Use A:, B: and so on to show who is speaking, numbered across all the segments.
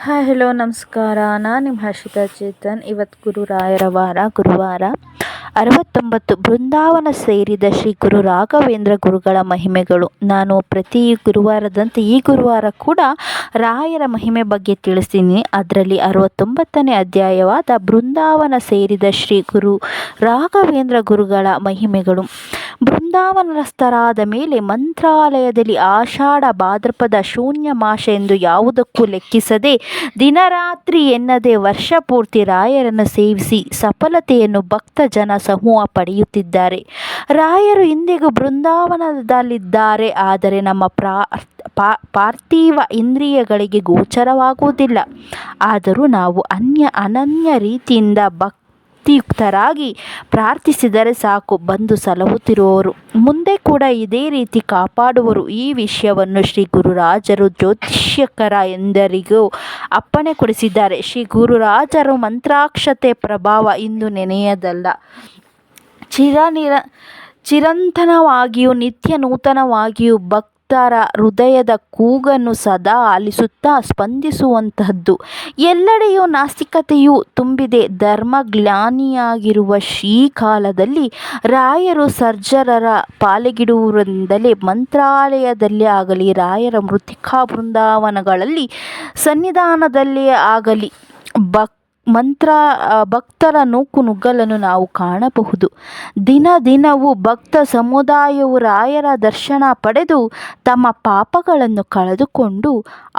A: Hi hello ನಮಸ್ಕಾರ. ನಾನು ನಿಮ್ಮ ಹರ್ಷಿತಾ ಚೇತನ್. ಇವತ್ತು ಗುರುರಾಯರ ವಾರ, ಗುರುವಾರ. ಅರವತ್ತೊಂಬತ್ತು ಬೃಂದಾವನ ಸೇರಿದ ಶ್ರೀ ಗುರು ರಾಘವೇಂದ್ರ ಗುರುಗಳ ಮಹಿಮೆಗಳು. ನಾನು ಪ್ರತಿ ಗುರುವಾರದಂತೆ ಈ ಗುರುವಾರ ಕೂಡ ರಾಯರ ಮಹಿಮೆ ಬಗ್ಗೆ ತಿಳಿಸ್ತೀನಿ. ಅದರಲ್ಲಿ ಅರವತ್ತೊಂಬತ್ತನೇ ಅಧ್ಯಾಯವಾದ ಬೃಂದಾವನ ಸೇರಿದ ಶ್ರೀ ಗುರು ರಾಘವೇಂದ್ರ ಗುರುಗಳ ಮಹಿಮೆಗಳು. ಬೃಂದಾವನಸ್ಥರಾದ ಮೇಲೆ ಮಂತ್ರಾಲಯದಲ್ಲಿ ಆಷಾಢ ಭಾದ್ರಪದ ಶೂನ್ಯ ಮಾಸ ಎಂದು ಯಾವುದಕ್ಕೂ ಲೆಕ್ಕಿಸದೆ ದಿನರಾತ್ರಿ ಎನ್ನದೆ ವರ್ಷ ಪೂರ್ತಿ ರಾಯರನ್ನು ಸೇವಿಸಿ ಸಫಲತೆಯನ್ನು ಭಕ್ತ ಜನ ಸಮೂಹ ಪಡೆಯುತ್ತಿದ್ದಾರೆ. ರಾಯರು ಇಂದಿಗೂ ಬೃಂದಾವನದಲ್ಲಿದ್ದಾರೆ. ಆದರೆ ನಮ್ಮ ಪ್ರಾ ಪಾರ್ಥಿವ ಇಂದ್ರಿಯಗಳಿಗೆ ಗೋಚರವಾಗುವುದಿಲ್ಲ. ಆದರೂ ನಾವು ಅನ್ಯ, ಅನನ್ಯ ರೀತಿಯಿಂದ ಭಕ್ತಿಯುಕ್ತರಾಗಿ ಪ್ರಾರ್ಥಿಸಿದರೆ ಸಾಕು, ಬಂದು ಸಲಹುತ್ತಿರುವವರು. ಮುಂದೆ ಕೂಡ ಇದೇ ರೀತಿ ಕಾಪಾಡುವರು. ಈ ವಿಷಯವನ್ನು ಶ್ರೀ ಗುರುರಾಜರು ಜ್ಯೋತಿಷ್ಯಕರ ಎಂದರಿಗೂ ಅಪ್ಪಣೆ ಕೊಡಿಸಿದ್ದಾರೆ. ಶ್ರೀ ಗುರುರಾಜರು ಮಂತ್ರಾಕ್ಷತೆ ಪ್ರಭಾವ ಇಂದು ನೆನೆಯದಲ್ಲ. ಚಿರನಿರ ಚಿರಂತನವಾಗಿಯೂ, ನಿತ್ಯ ನೂತನವಾಗಿಯೂ ಭಕ್ತರ ಹೃದಯದ ಕೂಗನ್ನು ಸದಾ ಆಲಿಸುತ್ತಾ ಸ್ಪಂದಿಸುವಂತಹದ್ದು. ಎಲ್ಲೆಡೆಯೂ ನಾಸ್ತಿಕತೆಯು ತುಂಬಿದೆ. ಧರ್ಮಗ್ಲಾನಿಯಾಗಿರುವ ಈ ಕಾಲದಲ್ಲಿ ರಾಯರು ಸರ್ಜರರ ಪಾಲಿಗಿಡುವುದರಿಂದಲೇ ಮಂತ್ರಾಲಯದಲ್ಲೇ ಆಗಲಿ, ರಾಯರ ಮೃತಿಕಾ ಬೃಂದಾವನಗಳಲ್ಲಿ ಸನ್ನಿಧಾನದಲ್ಲೇ ಆಗಲಿ ಭಕ್ ಮಂತ್ರ ಭಕ್ತರ ನೂಕು ನುಗ್ಗಲನ್ನು ನಾವು ಕಾಣಬಹುದು. ದಿನ ದಿನವೂ ಭಕ್ತ ಸಮುದಾಯವು ರಾಯರ ದರ್ಶನ ಪಡೆದು ತಮ್ಮ ಪಾಪಗಳನ್ನು ಕಳೆದುಕೊಂಡು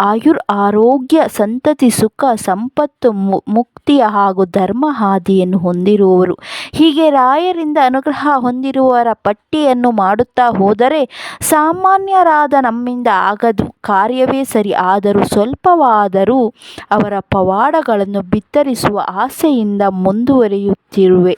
A: ಆಯುರ್ ಆರೋಗ್ಯ, ಸಂತತಿ, ಸುಖ, ಸಂಪತ್ತು ಮುಕ್ತಿಯ ಹಾಗೂ ಧರ್ಮ ಹಾದಿಯನ್ನು ಹೊಂದಿರುವವರು ಹೀಗೆ ರಾಯರಿಂದ ಅನುಗ್ರಹ ಹೊಂದಿರುವವರ ಪಟ್ಟಿಯನ್ನು ಮಾಡುತ್ತಾ ಹೋದರೆ ಸಾಮಾನ್ಯರಾದ ನಮ್ಮಿಂದ ಆಗದು ಕಾರ್ಯವೇ ಸರಿ. ಆದರೂ ಸ್ವಲ್ಪವಾದರೂ ಅವರ ಪವಾಡಗಳನ್ನು ಬಿತ್ತರಿಸುವ ಆಸೆಯಿಂದ ಮುಂದುವರಿಯುತ್ತಿರುವೆ.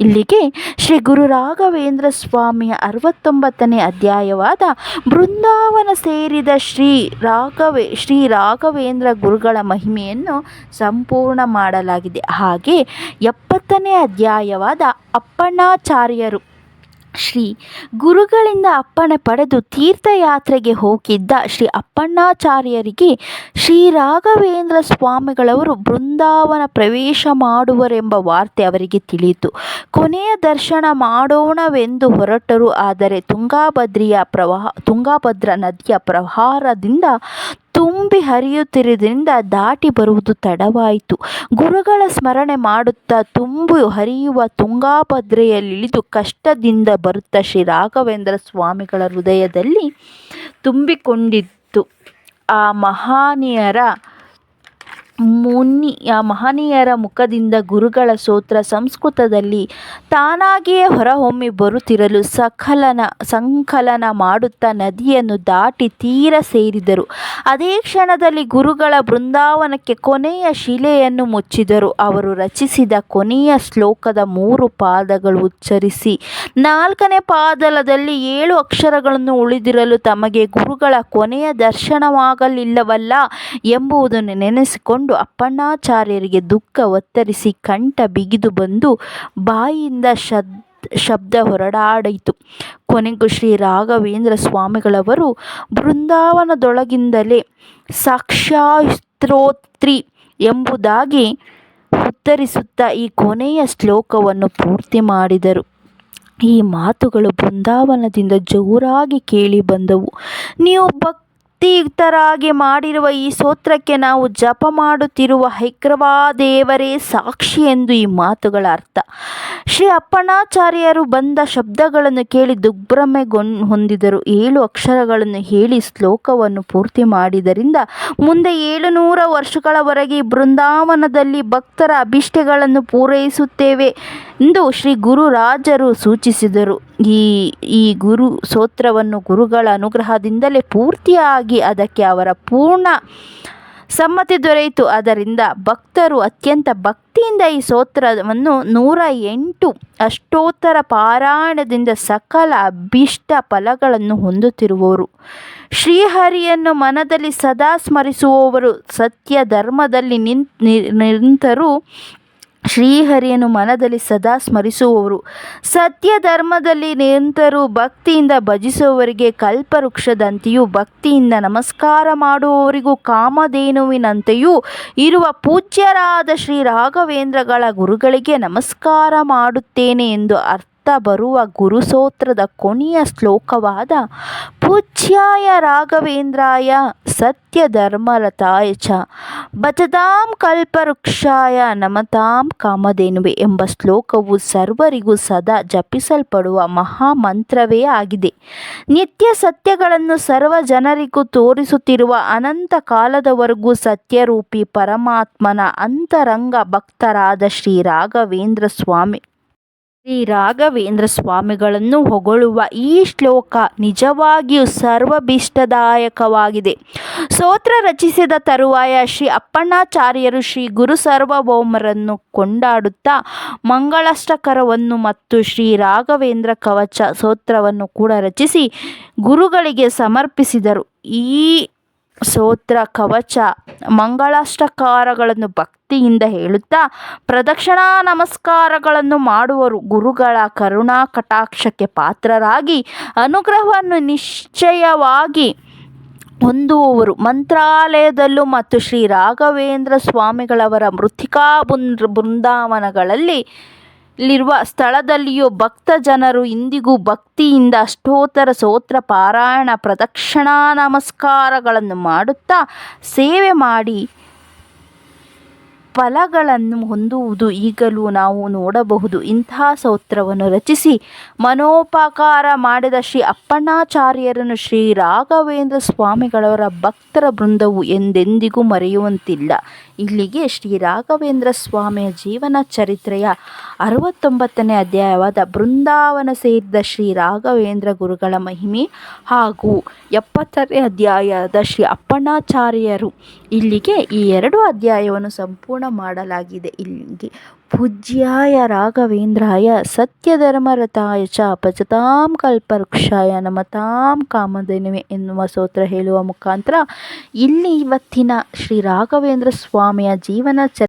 A: ಇಲ್ಲಿಗೆ ಶ್ರೀ ಗುರು ರಾಘವೇಂದ್ರ ಸ್ವಾಮಿಯ ಅರವತ್ತೊಂಬತ್ತನೇ ಅಧ್ಯಾಯವಾದ ಬೃಂದಾವನ ಸೇರಿದ ಶ್ರೀ ರಾಘವೇ, ಶ್ರೀ ರಾಘವೇಂದ್ರ ಗುರುಗಳ ಮಹಿಮೆಯನ್ನು ಸಂಪೂರ್ಣ ಮಾಡಲಾಗಿದೆ. ಹಾಗೆ ಎಪ್ಪತ್ತನೇ ಅಧ್ಯಾಯವಾದ ಅಪ್ಪಣ್ಣಾಚಾರ್ಯರು ಶ್ರೀ ಗುರುಗಳಿಂದ ಅಪ್ಪಣೆ ಪಡೆದು ತೀರ್ಥಯಾತ್ರೆಗೆ ಹೋಗಿದ್ದ ಶ್ರೀ ಅಪ್ಪಣ್ಣಾಚಾರ್ಯರಿಗೆ ಶ್ರೀ ರಾಘವೇಂದ್ರ ಸ್ವಾಮಿಗಳವರು ಬೃಂದಾವನ ಪ್ರವೇಶ ಮಾಡುವರೆಂಬ ವಾರ್ತೆ ಅವರಿಗೆ ತಿಳಿಯಿತು. ಕೊನೆಯ ದರ್ಶನ ಮಾಡೋಣವೆಂದು ಹೊರಟರು, ಆದರೆ ತುಂಗಾಭದ್ರಿಯ ಪ್ರವಾಹ, ತುಂಗಾಭದ್ರಾ ನದಿಯ ಪ್ರವಾಹದಿಂದ ತುಂಬಿ ಹರಿಯುತ್ತಿರುವುದರಿಂದ ದಾಟಿ ಬರುವುದು ತಡವಾಯಿತು. ಗುರುಗಳ ಸ್ಮರಣೆ ಮಾಡುತ್ತಾ ತುಂಬಿ ಹರಿಯುವ ತುಂಗಾಭದ್ರೆಯಲ್ಲಿಳಿದು ಕಷ್ಟದಿಂದ ಬರುತ್ತಾ ಶ್ರೀ ರಾಘವೇಂದ್ರ ಸ್ವಾಮಿಗಳ ಹೃದಯದಲ್ಲಿ ತುಂಬಿಕೊಂಡಿತ್ತು. ಆ ಮಹಾನೀಯರ ಮುನಿ ಆ ಮಹನೀಯರ ಮುಖದಿಂದ ಗುರುಗಳ ಸ್ತೋತ್ರ ಸಂಸ್ಕೃತದಲ್ಲಿ ತಾನಾಗಿಯೇ ಹೊರಹೊಮ್ಮಿ ಬರುತ್ತಿರಲು ಸಕಲನ ಸಂಕಲನ ಮಾಡುತ್ತಾ ನದಿಯನ್ನು ದಾಟಿ ತೀರ ಸೇರಿದರು. ಅದೇ ಕ್ಷಣದಲ್ಲಿ ಗುರುಗಳ ಬೃಂದಾವನಕ್ಕೆ ಕೊನೆಯ ಶಿಲೆಯನ್ನು ಮುಚ್ಚಿದರು. ಅವರು ರಚಿಸಿದ ಕೊನೆಯ ಶ್ಲೋಕದ ಮೂರು ಪಾದಗಳು ಉಚ್ಚರಿಸಿ, ನಾಲ್ಕನೇ ಪಾದಲದಲ್ಲಿ ಏಳು ಅಕ್ಷರಗಳನ್ನು ಉಳಿದಿರಲು ತಮಗೆ ಗುರುಗಳ ಕೊನೆಯ ದರ್ಶನವಾಗಲಿಲ್ಲವಲ್ಲ ಎಂಬುದನ್ನು ನೆನೆಸಿಕೊಂಡು ಅಪ್ಪಣ್ಣಾಚಾರ್ಯರಿಗೆ ದುಃಖ ಒತ್ತರಿಸಿ ಕಂಠ ಬಿಗಿದು ಬಂದು ಬಾಯಿಯಿಂದ ಶದ್, ಶಬ್ದ ಹೊರಡಾಡಿತು. ಕೊನೆಗೂ ಶ್ರೀ ರಾಘವೇಂದ್ರ ಸ್ವಾಮಿಗಳವರು ಬೃಂದಾವನದೊಳಗಿಂದಲೇ ಸಾಕ್ಷಾಸ್ತ್ರೋತ್ರಿ ಎಂಬುದಾಗಿ ಉತ್ತರಿಸುತ್ತಾ ಈ ಕೊನೆಯ ಶ್ಲೋಕವನ್ನು ಪೂರ್ತಿ ಮಾಡಿದರು. ಈ ಮಾತುಗಳು ಬೃಂದಾವನದಿಂದ ಜೋರಾಗಿ ಕೇಳಿ ಬಂದವು. ನೀವು ಭಕ್ತಿಯುಕ್ತರಾಗಿ ಮಾಡಿರುವ ಈ ಸ್ತೋತ್ರಕ್ಕೆ ನಾವು ಜಪ ಮಾಡುತ್ತಿರುವ ಹೈಕ್ರವಾ ದೇವರೇ ಸಾಕ್ಷಿ ಎಂದು ಈ ಮಾತುಗಳ ಅರ್ಥ. ಶ್ರೀ ಅಪ್ಪಣಾಚಾರ್ಯರು ಬಂದ ಶಬ್ದಗಳನ್ನು ಕೇಳಿ ದುಗ್ಭ್ರಮೆ ಹೊಂದಿದರು. ಏಳು ಅಕ್ಷರಗಳನ್ನು ಹೇಳಿ ಶ್ಲೋಕವನ್ನು ಪೂರ್ತಿ ಮಾಡಿದರಿಂದ ಮುಂದೆ ಏಳುನೂರ ವರ್ಷಗಳವರೆಗೆ ಬೃಂದಾವನದಲ್ಲಿ ಭಕ್ತರ ಅಭಿಷ್ಟಗಳನ್ನು ಪೂರೈಸುತ್ತೇವೆ ಎಂದು ಶ್ರೀ ಗುರುರಾಜರು ಸೂಚಿಸಿದರು. ಈ ಈ ಗುರು ಸ್ತೋತ್ರವನ್ನು ಗುರುಗಳ ಅನುಗ್ರಹದಿಂದಲೇ ಪೂರ್ತಿಯಾಗಿ ಅದಕ್ಕೆ ಅವರ ಪೂರ್ಣ ಸಮ್ಮತಿ ದೊರೆಯಿತು. ಅದರಿಂದ ಭಕ್ತರು ಅತ್ಯಂತ ಭಕ್ತಿಯಿಂದ ಈ ಸ್ತೋತ್ರವನ್ನು ನೂರ ಎಂಟು ಅಷ್ಟೋತ್ತರ ಪಾರಾಯಣದಿಂದ ಸಕಲ ಅಭೀಷ್ಟ ಫಲಗಳನ್ನು ಹೊಂದುತ್ತಿರುವವರು. ಶ್ರೀಹರಿಯನ್ನು ಮನದಲ್ಲಿ ಸದಾ ಸ್ಮರಿಸುವವರು. ಸತ್ಯ ಧರ್ಮದಲ್ಲಿ ನಿಂತರು ನಿಂತರೂ ಶ್ರೀಹರಿಯನ್ನು ಮನದಲ್ಲಿ ಸದಾ ಸ್ಮರಿಸುವವರು. ಸತ್ಯ ಧರ್ಮದಲ್ಲಿ ನಿರಂತರೂ ಭಕ್ತಿಯಿಂದ ಭಜಿಸುವವರಿಗೆ ಕಲ್ಪವೃಕ್ಷದಂತೆಯೂ ಭಕ್ತಿಯಿಂದ ನಮಸ್ಕಾರ ಮಾಡುವವರಿಗೂ ಕಾಮಧೇನುವಿನಂತೆಯೂ ಇರುವ ಪೂಜ್ಯರಾದ ಶ್ರೀ ರಾಘವೇಂದ್ರಗಳ ಗುರುಗಳಿಗೆ ನಮಸ್ಕಾರ ಮಾಡುತ್ತೇನೆ ಎಂದು ಅರ್ಥ ಬರುವ ಗುರುಸೂತ್ರದ ಕೊನೆಯ ಶ್ಲೋಕವಾದ ಪೂಜ್ಯಾಯ ರಾಘವೇಂದ್ರಾಯ ಸತ್ಯ ಧರ್ಮರತಾಯ ಚ ಬಚದಾಂ ಕಲ್ಪವೃಕ್ಷಾಯ ನಮತಾಂ ಕಾಮಧೇನುವೆ ಎಂಬ ಶ್ಲೋಕವು ಸರ್ವರಿಗೂ ಸದಾ ಜಪಿಸಲ್ಪಡುವ ಮಹಾಮಂತ್ರವೇ ಆಗಿದೆ. ನಿತ್ಯ ಸತ್ಯಗಳನ್ನು ಸರ್ವ ಜನರಿಗೂ ತೋರಿಸುತ್ತಿರುವ ಅನಂತ ಕಾಲದವರೆಗೂ ಸತ್ಯರೂಪಿ ಪರಮಾತ್ಮನ ಅಂತರಂಗ ಭಕ್ತರಾದ ಶ್ರೀ ರಾಘವೇಂದ್ರ ಸ್ವಾಮಿ ಶ್ರೀ ರಾಘವೇಂದ್ರ ಸ್ವಾಮಿಗಳನ್ನು ಹೊಗಳುವ ಈ ಶ್ಲೋಕ ನಿಜವಾಗಿಯೂ ಸರ್ವಭೀಷ್ಟದಾಯಕವಾಗಿದೆ. ಸೋತ್ರ ರಚಿಸಿದ ತರುವಾಯ ಶ್ರೀ ಅಪ್ಪಣ್ಣಾಚಾರ್ಯರು ಶ್ರೀ ಗುರು ಸಾರ್ವಭೌಮರನ್ನು ಕೊಂಡಾಡುತ್ತಾ ಮಂಗಳಾಷ್ಟಕರವನ್ನು ಮತ್ತು ಶ್ರೀ ರಾಘವೇಂದ್ರ ಕವಚ ಸೋತ್ರವನ್ನು ಕೂಡ ರಚಿಸಿ ಗುರುಗಳಿಗೆ ಸಮರ್ಪಿಸಿದರು. ಈ ಸ್ತೋತ್ರ ಕವಚ, ಮಂಗಳಾಷ್ಟಕಾರಗಳನ್ನು ಭಕ್ತಿಯಿಂದ ಹೇಳುತ್ತಾ ಪ್ರದಕ್ಷಿಣಾ ನಮಸ್ಕಾರಗಳನ್ನು ಮಾಡುವರು. ಗುರುಗಳ ಕರುಣಾ ಕಟಾಕ್ಷಕ್ಕೆ ಪಾತ್ರರಾಗಿ ಅನುಗ್ರಹವನ್ನು ನಿಶ್ಚಯವಾಗಿ ಹೊಂದುವವರು. ಮಂತ್ರಾಲಯದಲ್ಲೂ ಮತ್ತು ಶ್ರೀ ರಾಘವೇಂದ್ರ ಸ್ವಾಮಿಗಳವರ ಮೃತ್ತಿಕಾ ಬೃಂದ, ಬೃಂದಾವನಗಳಲ್ಲಿ ಲಿರುವ ಸ್ಥಳದಲ್ಲಿಯೂ ಭಕ್ತ ಜನರು ಇಂದಿಗೂ ಭಕ್ತಿಯಿಂದ ಅಷ್ಟೋತ್ತರ ಸೋತ್ರ ಪಾರಾಯಣ ಪ್ರದಕ್ಷಿಣಾ ನಮಸ್ಕಾರಗಳನ್ನು ಮಾಡುತ್ತಾ ಸೇವೆ ಮಾಡಿ ಫಲಗಳನ್ನು ಹೊಂದುವುದು ಈಗಲೂ ನಾವು ನೋಡಬಹುದು. ಇಂತಹ ಸ್ತೋತ್ರವನ್ನು ರಚಿಸಿ ಮನೋಪಕಾರ ಮಾಡಿದ ಶ್ರೀ ಅಪ್ಪಣ್ಣಾಚಾರ್ಯರನ್ನು ಶ್ರೀ ರಾಘವೇಂದ್ರ ಸ್ವಾಮಿಗಳವರ ಭಕ್ತರ ಬೃಂದವು ಎಂದೆಂದಿಗೂ ಮರೆಯುವಂತಿಲ್ಲ. ಇಲ್ಲಿಗೆ ಶ್ರೀ ರಾಘವೇಂದ್ರ ಸ್ವಾಮಿಯ ಜೀವನ ಚರಿತ್ರೆಯ ಅರವತ್ತೊಂಬತ್ತನೇ ಅಧ್ಯಾಯವಾದ ಬೃಂದಾವನ ಸೇರಿದ ಶ್ರೀ ರಾಘವೇಂದ್ರ ಗುರುಗಳ ಮಹಿಮೆ ಹಾಗೂ ಎಪ್ಪತ್ತನೇ ಅಧ್ಯಾಯದ ಶ್ರೀ ಅಪ್ಪಣ್ಣಾಚಾರ್ಯರು ಇಲ್ಲಿಗೆ ಈ ಎರಡು ಅಧ್ಯಾಯವನ್ನು ಸಂಪೂರ್ಣ ಮಾಡಲಾಗಿದೆ. ಇಲ್ಲಿಗೆ, ಪೂಜ್ಯಾಯ ರಾಘವೇಂದ್ರಾಯ ಸತ್ಯಧರ್ಮರಥಾಯ ಚ ಪಚತಾಂ ಕಲ್ಪವೃಕ್ಷಾಯ ನಮತಾಂ ಕಾಮಧೇನುವೆ ಎನ್ನುವ ಸ್ತೋತ್ರ ಹೇಳುವ ಮುಖಾಂತರ ಇಲ್ಲಿ ಇವತ್ತಿನ ಶ್ರೀ ರಾಘವೇಂದ್ರ ಸ್ವಾಮಿಯ ಜೀವನ ಚ